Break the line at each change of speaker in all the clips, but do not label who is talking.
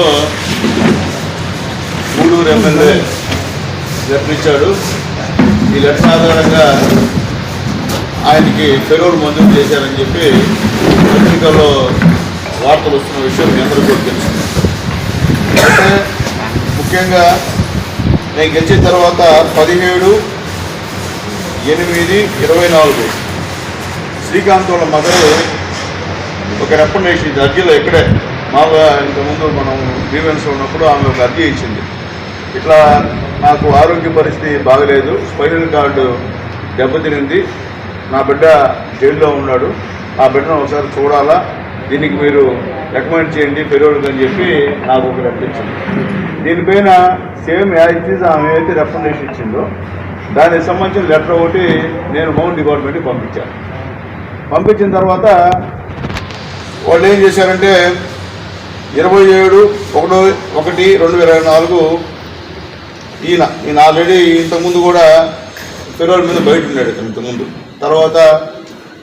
Payroll Gudur MLA letter ఇచ్చాడు ఈ letter ఆధారంగా ఆయనకి ఫెరోల్ మంజూరు చేశారని చెప్పి పత్రికల్లో వార్తలు వస్తున్న విషయం మీ అందరూ కూడా తెలుసు. అయితే ముఖ్యంగా నేను గెలిచిన తర్వాత పదిహేడు ఎనిమిది ఇరవై నాలుగు శ్రీకాంత్ వాళ్ళ మదరు ఒక రికమెండేషన్ అర్జీలో ఇక్కడే. మామూలుగా ఇంతకుముందు మనం గ్రీవెన్స్ ఉన్నప్పుడు ఆమె ఒక అర్జీ ఇచ్చింది. ఇట్లా నాకు ఆరోగ్య పరిస్థితి బాగలేదు స్పైనల్ కార్డు దెబ్బతినింది నా బిడ్డ జైల్లో ఉన్నాడు ఆ బిడ్డను ఒకసారి చూడాలా దీనికి మీరు రికమెండ్ చేయండి పెరోడ్కి అని చెప్పి నాకు ఒక లెటర్ దీనిపైన సేమ్ యాజ్ ఆమె అయితే రెఫండేషన్ ఇచ్చిందో దానికి సంబంధించిన లెటర్ ఒకటి నేను హోమ్ డిపార్ట్మెంట్కి పంపించాను. పంపించిన తర్వాత వాళ్ళు ఏం చేశారంటే ఇరవై ఏడు ఒకటో ఒకటి రెండు వేల ఇరవై నాలుగు. ఈయన ఈయన ఆల్రెడీ ఇంతకుముందు కూడా ఫిరోల్ మీద బయట ఉన్నాడు ఇంతకుముందు తర్వాత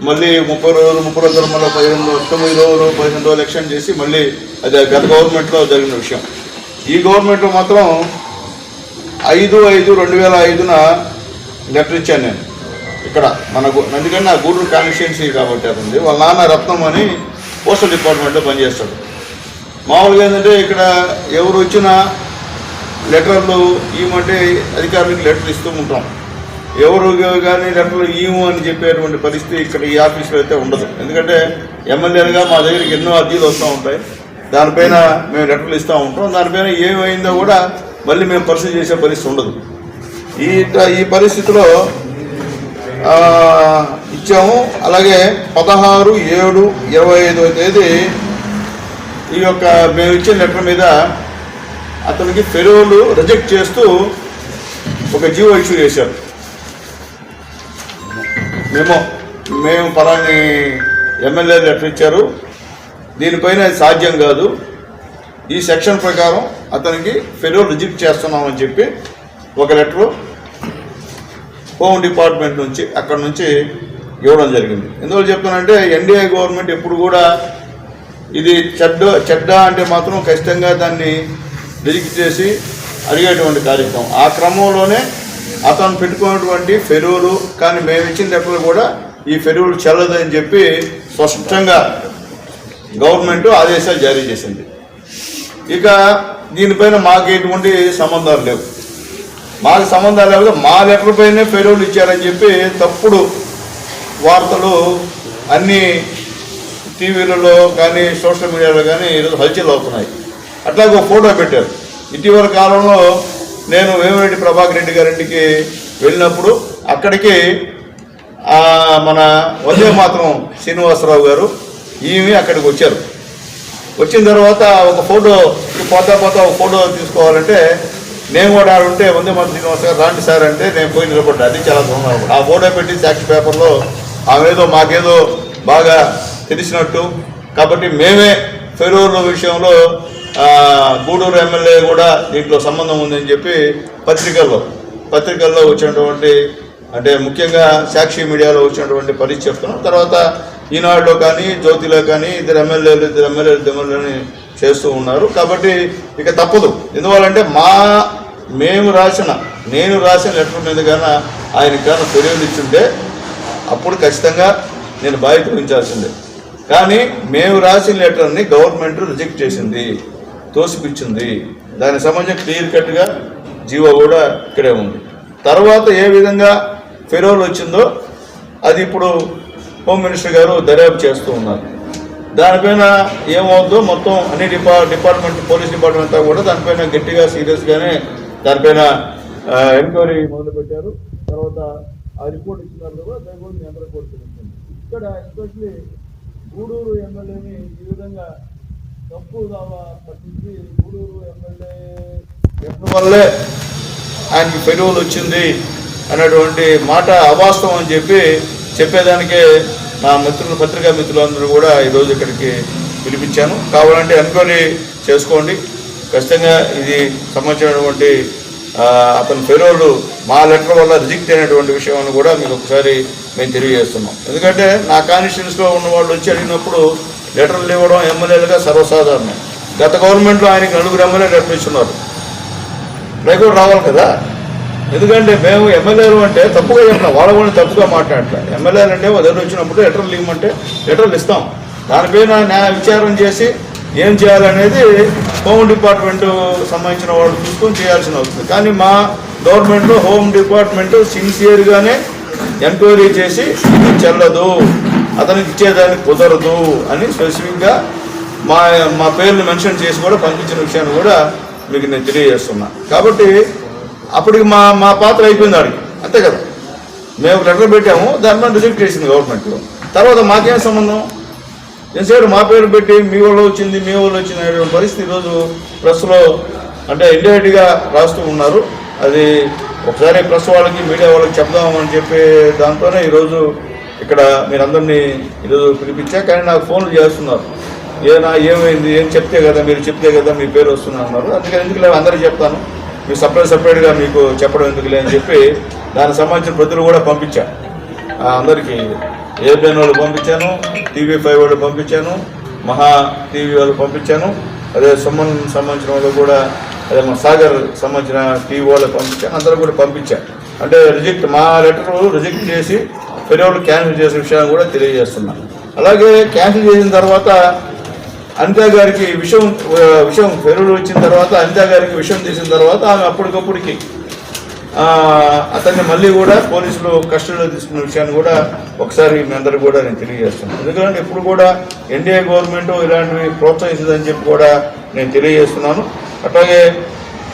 మళ్ళీ ముప్పై రోజులు ముప్పై రోజులు మళ్ళీ పదిహేను తొమ్మిది రోజులు పదిహేను రోజులు ఎక్స్టెండ్ చేసి మళ్ళీ అది గత గవర్నమెంట్లో జరిగిన విషయం. ఈ గవర్నమెంట్లో మాత్రం ఐదు ఐదు రెండు వేల ఐదున లెటర్ ఇచ్చాను నేను. ఇక్కడ మన గు- ఎందుకంటే నా గూడూరు కాన్స్టిట్యున్సీ కాబట్టి అది ఉంది. వాళ్ళ నాన్న రత్నం అని పోస్టల్ డిపార్ట్మెంట్లో పనిచేస్తాడు. మామూలుగా ఏంటంటే ఇక్కడ ఎవరు వచ్చినా లెటర్లు ఇవ్వమంటే అధికారులకు లెటర్లు ఇస్తూ ఉంటాం. ఎవరు కానీ లెటర్లు ఇవ్వు అని చెప్పేటువంటి పరిస్థితి ఇక్కడ ఈ ఆఫీస్లో అయితే ఉండదు. ఎందుకంటే ఎమ్మెల్యేలుగా మా దగ్గరికి ఎన్నో అర్జీలు వస్తూ ఉంటాయి. దానిపైన మేము లెటర్లు ఇస్తూ ఉంటాం. దానిపైన ఏమైందో కూడా మళ్ళీ మేము పరిస్థితి చేసే పరిస్థితి ఉండదు. ఈ ఈ పరిస్థితిలో ఇచ్చాము. అలాగే పదహారు ఏడు ఇరవై ఐదవ తేదీ ఈ యొక్క మేము ఇచ్చిన లెటర్ మీద అతనికి ఫెరోలు రిజెక్ట్ చేస్తూ ఒక జీవో ఇష్యూ చేశారు. మేము మేము పలాని ఎమ్మెల్యే లెటర్ ఇచ్చారు దీనిపైన అది సాధ్యం కాదు. ఈ సెక్షన్ ప్రకారం అతనికి ఫెరోల్ రిజెక్ట్ చేస్తున్నామని చెప్పి ఒక లెటరు హోమ్ డిపార్ట్మెంట్ నుంచి అక్కడ నుంచి ఇవ్వడం జరిగింది. ఎందువల్ల చెప్తానంటే ఎన్డీఏ గవర్నమెంట్ ఎప్పుడు కూడా ఇది చెడ్డ చెడ్డ అంటే మాత్రం ఖచ్చితంగా దాన్ని రిజిక్ చేసి అడిగేటువంటి కార్యక్రమం. ఆ క్రమంలోనే అతను పెట్టుకున్నటువంటి ఫెరూలు కానీ మేము ఇచ్చిన లెటర్లు కూడా ఈ ఫెరువులు చెల్లదని చెప్పి స్పష్టంగా గవర్నమెంట్ ఆదేశాలు జారీ చేసింది. ఇక దీనిపైన మాకు ఎటువంటి సంబంధాలు లేవు. మాకు సంబంధాలు లేకపోతే మా లెటర్ పైనే ఇచ్చారని చెప్పి తప్పుడు వార్తలు అన్నీ టీవీలలో కానీ సోషల్ మీడియాలో కానీ ఈరోజు హల్చల్ అవుతున్నాయి. అట్లాగే ఒక ఫోటో పెట్టారు. ఇటీవల కాలంలో నేను వేమిరెడ్డి ప్రభాకర్ రెడ్డి గారింటికి వెళ్ళినప్పుడు అక్కడికి మన వందే మాత్రం శ్రీనివాసరావు గారు ఈమె అక్కడికి వచ్చారు. వచ్చిన తర్వాత ఒక ఫోటో పోతా పోతా ఒక ఫోటో తీసుకోవాలంటే నేను కూడా ఆడ ఉంటే వందే మాత్రం శ్రీనివాస గారు రాండి సార్ అంటే నేను పోయి నిలబడ్డా. అది చాలా దూరం ఆ ఫోటో పెట్టి సాక్షి పేపర్లో ఆమె ఏదో మాకేదో బాగా తెలిసినట్టు కాబట్టి మేమే ఫెరూర్ల విషయంలో గూడూరు ఎమ్మెల్యే కూడా దీంట్లో సంబంధం ఉందని చెప్పి పత్రికల్లో పత్రికల్లో వచ్చినటువంటి అంటే ముఖ్యంగా సాక్షి మీడియాలో వచ్చినటువంటి పరిస్థితి చెప్తున్నాం. తర్వాత ఈనాడులో కానీ జ్యోతిలో కానీ ఇద్దరు ఎమ్మెల్యేలు ఇద్దరు ఎమ్మెల్యేలు ఇద్దరు ఎమ్మెల్యేలని చేస్తూ ఉన్నారు. కాబట్టి ఇక తప్పదు. ఎందువల్లంటే మా మేము రాసిన నేను రాసిన లెటర్ మీద కానీ ఆయనకి కానీ ఫిర్యాదు ఇచ్చుంటే అప్పుడు ఖచ్చితంగా నేను బాధ్యత వహించాల్సిందే. కానీ మేము రాసిన లెటర్ని గవర్నమెంట్ రిజెక్ట్ చేసింది తోసిపిచ్చింది. దానికి సంబంధించిన క్లియర్ కట్గా జీవో కూడా ఇక్కడే ఉంది. తర్వాత ఏ విధంగా ఫెరోల్ వచ్చిందో అది ఇప్పుడు హోమ్ మినిస్టర్ గారు దర్యాప్తు చేస్తూ ఉన్నారు. దానిపైన ఏమవుతుందో మొత్తం అన్ని డిపా డిపార్ట్మెంట్ పోలీస్ డిపార్ట్మెంట్ అంతా కూడా దానిపైన గట్టిగా సీరియస్గానే దానిపైన ఎంక్వైరీ మొదలుపెట్టారు. తర్వాత ఆ రిపోర్ట్ ఇచ్చిన తర్వాత కూడా దాని కూడా మీ అందరూ ఇక్కడ ఎస్పెషలీ గూడూరు ఎమ్మెల్యేని ఈ విధంగా తప్పు దావా పట్టించి గూడూరు ఎమ్మెల్యే ఎందువల్లే వల్లే ఆయనకి పెరుగులు వచ్చింది అనేటువంటి మాట అవాస్తవం అని చెప్పి చెప్పేదానికే నా మిత్రులు పత్రికా మిత్రులందరూ కూడా ఈరోజు ఇక్కడికి పిలిపించాను. కావాలంటే ఎంక్వైరీ చేసుకోండి. ఖచ్చితంగా ఇది సంబంధించినటువంటి అతని ఫెరోలు మా లెటర్ వల్ల రిజెక్ట్ అయినటువంటి విషయం కూడా మీకు ఒకసారి మేము తెలియజేస్తున్నాం. ఎందుకంటే నా కాన్స్టిట్యూన్స్లో ఉన్న వాళ్ళు వచ్చి అడిగినప్పుడు లెటర్లు ఇవ్వడం ఎమ్మెల్యేలుగా సర్వసాధారణం. గత గవర్నమెంట్లో ఆయనకి నలుగురు ఎమ్మెల్యే రప్పించున్నారు రేపు రావాలి కదా? ఎందుకంటే మేము ఎమ్మెల్యేలు అంటే తప్పుగా చెప్పిన వాళ్ళ కూడా తప్పుగా మాట్లాడలే ఎమ్మెల్యేలు అంటే ఒక దగ్గర వచ్చినప్పుడు లెటర్లు ఇవ్వమంటే లెటర్లు ఇస్తాం. దానిపైన న్యాయ విచారం చేసి ఏం చేయాలనేది హోమ్ డిపార్ట్మెంట్ సంబంధించిన వాళ్ళు చూసుకొని చేయాల్సిన అవుతుంది కానీ మా గవర్నమెంట్లో హోమ్ డిపార్ట్మెంట్ సిన్సియర్గానే ఎంక్వైరీ చేసి ఇది చెల్లదు అతనికి ఇచ్చేదానికి కుదరదు అని స్పెసిఫిక్గా మా మా పేర్లు మెన్షన్ చేసి కూడా పంపించిన విషయాన్ని కూడా మీకు నేను తెలియజేస్తున్నా. కాబట్టి అప్పటికి మా మా పాత్ర అయిపోయింది ఆడికి. అంతే కదా? మేము లెటర్ పెట్టాము దాని మీద రిజెక్ట్ చేసింది గవర్నమెంట్ తర్వాత మాకేం సంబంధం? ఎంతసేపు మా పేరు పెట్టి మీ వాళ్ళు వచ్చింది మీ వాళ్ళు వచ్చింది పరిస్థితి ఈరోజు ప్రెస్లో అంటే ఇండైరెక్ట్గా రాస్తూ ఉన్నారు. అది ఒకసారి ప్రెస్ వాళ్ళకి మీడియా వాళ్ళకి చెప్దామని చెప్పే దాంతోనే ఈరోజు ఇక్కడ మీరందరినీ ఈరోజు పిలిపించా. కానీ నాకు ఫోన్లు చేస్తున్నారు. ఏనా ఏమైంది ఏం చెప్తే కదా మీరు చెప్తే కదా మీ పేరు వస్తున్నా అన్నారు. అందుకని ఎందుకు లేదు అందరికీ చెప్తాను. మీరు సపరేట్ సపరేట్గా మీకు చెప్పడం ఎందుకు లేదని చెప్పి దానికి సంబంధించిన ప్రతులు కూడా పంపించా. అందరికీ ఏబిఎన్ వాళ్ళు పంపించాను టీవీ ఫైవ్ వాళ్ళు పంపించాను మహా టీవీ వాళ్ళు పంపించాను. అదే సుమన్ సంబంధించిన వాళ్ళు కూడా అదే మా సాగర్ సంబంధించిన టీవీ వాళ్ళు పంపించాను అందరూ కూడా పంపించాను అంటే రిజెక్ట్ మా లెటర్ రిజెక్ట్ చేసి ఫెరవులు క్యాన్సిల్ చేసే విషయాన్ని కూడా తెలియజేస్తున్నాను అలాగే క్యాన్సిల్ చేసిన తర్వాత అనితా గారికి విషయం విషయం ఫెరువులు వచ్చిన తర్వాత అనితా గారికి విషయం తీసిన తర్వాత ఆమె అప్పటికప్పుడుకి అతన్ని మళ్ళీ కూడా పోలీసులు కస్టడీలో తీసుకున్న విషయాన్ని కూడా ఒకసారి మీ అందరూ కూడా నేను తెలియజేస్తున్నాను. ఎందుకంటే ఇప్పుడు కూడా ఎన్డీఏ గవర్నమెంట్ ఇలాంటివి ప్రోత్సహిస్తుందని చెప్పి కూడా నేను తెలియజేస్తున్నాను. అట్లాగే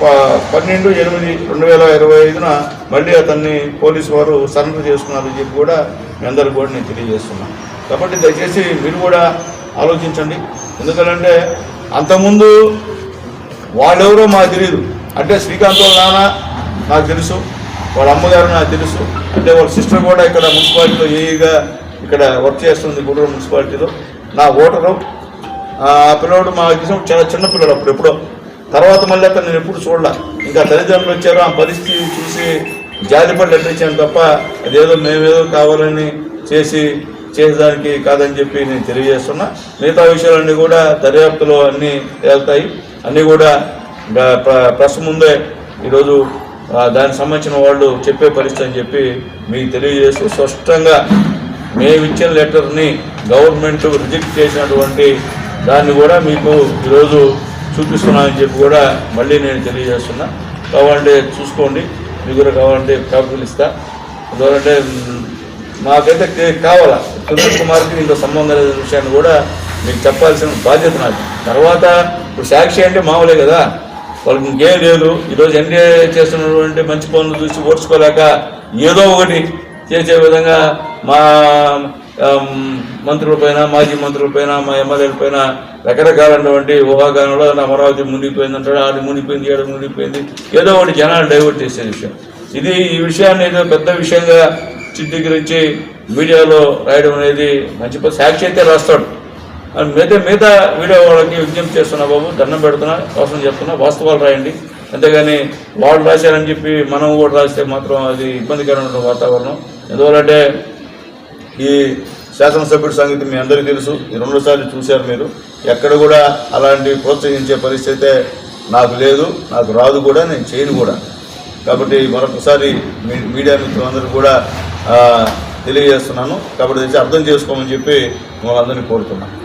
ప- పన్నెండు ఎనిమిది రెండు వేల ఇరవై ఐదున మళ్ళీ అతన్ని పోలీసు వారు సరెండర్ చేస్తున్నారని చెప్పి కూడా మీ అందరూ కూడా నేను తెలియజేస్తున్నాను. కాబట్టి దయచేసి మీరు కూడా ఆలోచించండి. ఎందుకంటే అంతకుముందు వాళ్ళెవరో మాకు తెలియదు అంటే శ్రీకాంత్ వాళ్ళ నాన్న నాకు తెలుసు. వాళ్ళ అమ్మగారు నాకు తెలుసు. అంటే వాళ్ళ సిస్టర్ కూడా ఇక్కడ మున్సిపాలిటీలో ఏఈగా ఇక్కడ వర్క్ చేస్తుంది గుంటూరు మున్సిపాలిటీలో. నా ఓటరు. ఆ పిల్లవాడు మా దేశం చాలా చిన్న పిల్లడు అప్పుడు ఎప్పుడో. తర్వాత మళ్ళీ అతను నేను ఎప్పుడు చూడలే. ఇంకా తల్లిదండ్రులు వచ్చారు. ఆ పరిస్థితి చూసి జాతిపడి లెటర్ ఇచ్చాను తప్ప అదేదో మేమేదో కావాలని చేసి చేసేదానికి కాదని చెప్పి నేను తెలియజేస్తున్నా. మిగతా విషయాలన్నీ కూడా దర్యాప్తులో అన్నీ తేలుతాయి. అన్నీ కూడా ప్ర- ప్రెస్ ముందే ఈరోజు దానికి సంబంధించిన వాళ్ళు చెప్పే పరిస్థితి అని చెప్పి మీకు తెలియజేస్తూ స్పష్టంగా మేము ఇచ్చిన లెటర్ని గవర్నమెంట్ రిజెక్ట్ చేసినటువంటి దాన్ని కూడా మీకు ఈరోజు చూపిస్తున్నానని చెప్పి కూడా మళ్ళీ నేను తెలియజేస్తున్నా. కావాలంటే చూసుకోండి. మీకు కూడా కావాలంటే కాపీలు ఇస్తా. ఎందుకంటే మాకైతే కావాలా? సునీల్ కుమార్కి ఇంత సంబంధం లేని విషయాన్ని కూడా మీకు చెప్పాల్సిన బాధ్యత నాకు తర్వాత ఇప్పుడు సాక్షి అంటే మామూలే కదా? వాళ్ళకి ఇంకేం లేదు. ఈరోజు ఎన్డీఏ చేస్తున్నటువంటి మంచి పనులు చూసి ఓర్చుకోలేక ఏదో ఒకటి చేసే విధంగా మా మంత్రుల మంత్రులపైన మాజీ మంత్రులపైన మా ఎమ్మెల్యేల పైన రకరకాలైనటువంటి ఊహాగానంలో అమరావతి మునిగిపోయింది అంటాడు అది మునిగిపోయింది ఏడు మునిగిపోయింది. ఏదో ఒకటి జనాలు డైవర్ట్ చేసే విషయం. ఇది ఈ విషయాన్ని ఏదో పెద్ద విషయంగా చిత్రీకరించి మీడియాలో రాయడం అనేది మంచి సాక్షి అయితే రాస్తాడు. మిగతా మిగతా వీడియో వాళ్ళకి విజ్ఞప్తి చేస్తున్నా బాబు దండం పెడుతున్నా కోసం చెప్తున్నా వాస్తవాలు రాయండి. అంతేగాని వాళ్ళు రాశారని చెప్పి మనం కూడా రాస్తే మాత్రం అది ఇబ్బందికరమైన వాతావరణం. ఎందువల్లంటే ఈ శాసనసభ్యుడి సంగతి మీ అందరికీ తెలుసు. ఈ చూశారు మీరు. ఎక్కడ కూడా అలాంటి ప్రోత్సహించే పరిస్థితి నాకు లేదు నాకు రాదు కూడా నేను చేయను కూడా. కాబట్టి మరొకసారి మీ మీడియా మిత్రులందరూ కూడా తెలియజేస్తున్నాను. కాబట్టి అర్థం చేసుకోమని చెప్పి మిమ్మల్ని అందరినీ కోరుతున్నాను.